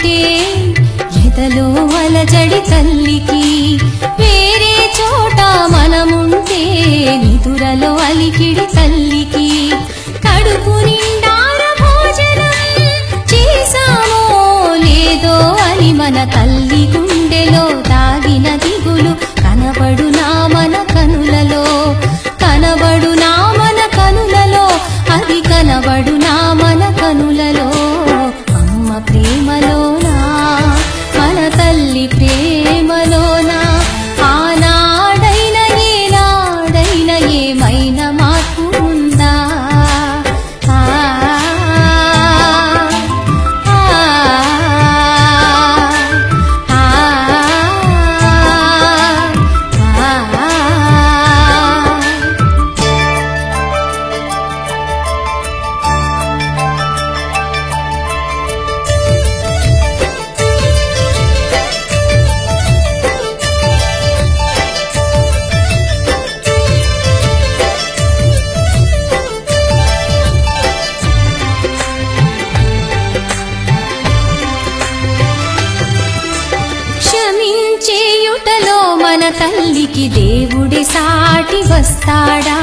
ఉంటే ఎదలో వలజడి తల్లికి వేరే చోట మనముంటే నిదురలో అలికిడి తల్లికి కడుపుని క్షమించేయుటలో మన తల్లికి దేవుడి సాటి వస్తాడా?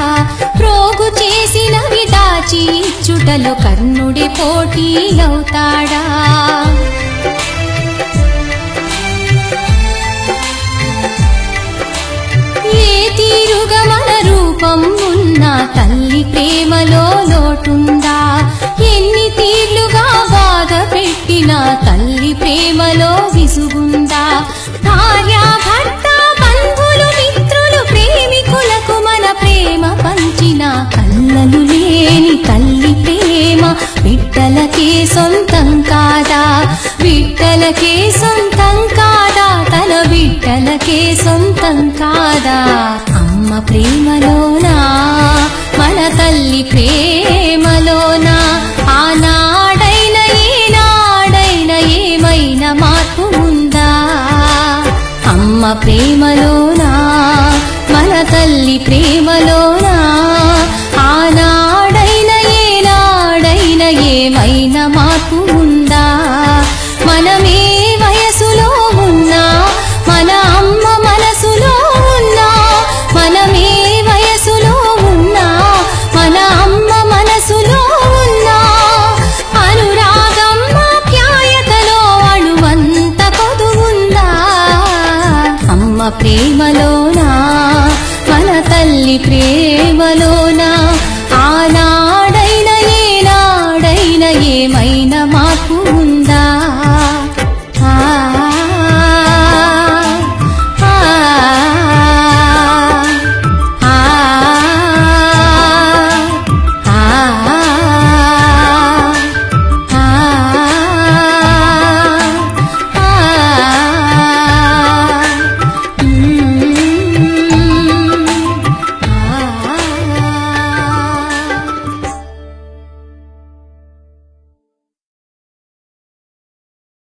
ప్రోగు చేసినవి దాచి ఇచ్చుటలో కర్ణుడి పోటీ అవుతాడా ఏ తీరుగా మన రూపం ఉన్న తల్లి ప్రేమలో లోటుందా? ఎన్ని తీర్లుగా బాధ పెట్టినా తల్లి ప్రేమలో విసుగుందా? భార్య భర్త మన ప్రేమ పంచిన కళ్ళలు లేని తల్లి ప్రేమ. బిడ్డలకే సొంతం కాదా? బిడ్డలకే సొంతం కాదా? తన బిడ్డలకే సొంతం కాదా? అమ్మ ప్రేమలోనా? మన తల్లి ప్రేమ ప్రేమలోనా